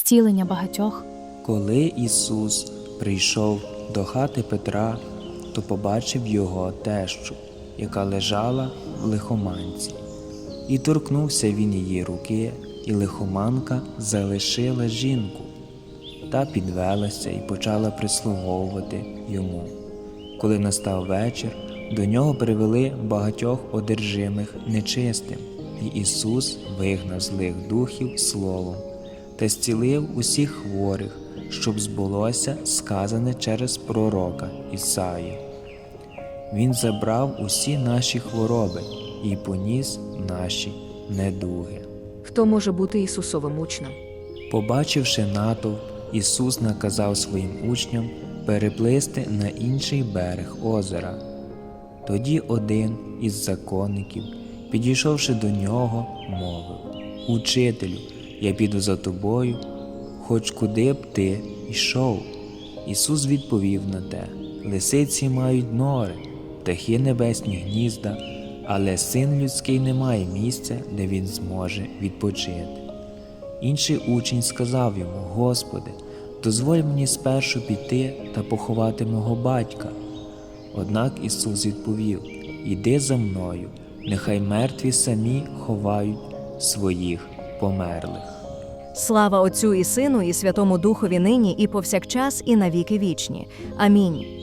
зцілення багатьох. Коли Ісус прийшов до хати Петра, то побачив його тещу, яка лежала в лихоманці. І торкнувся він її руки, і лихоманка залишила жінку та підвелася і почала прислуговувати йому. Коли настав вечір, до нього привели багатьох одержимих нечистим, і Ісус вигнав злих духів словом та зцілив усіх хворих, щоб збулося сказане через пророка Ісаї. Він забрав усі наші хвороби і поніс наші недуги. Хто може бути Ісусовим учнем? Побачивши натовп, Ісус наказав своїм учням переплисти на інший берег озера. Тоді один із законників, підійшовши до нього, мовив Учителю, я піду за тобою, хоч куди б ти йшов. Ісус відповів на те: Лисиці мають нори, птахи небесні гнізда, але син людський не має місця, де він зможе відпочити. Інший учень сказав йому: Господи, дозволь мені спершу піти та поховати мого батька. Однак Ісус відповів: Іди за мною, нехай мертві самі ховають своїх померлих. Слава Отцю і Сину, і Святому Духові нині, і повсякчас, і навіки вічні. Амінь.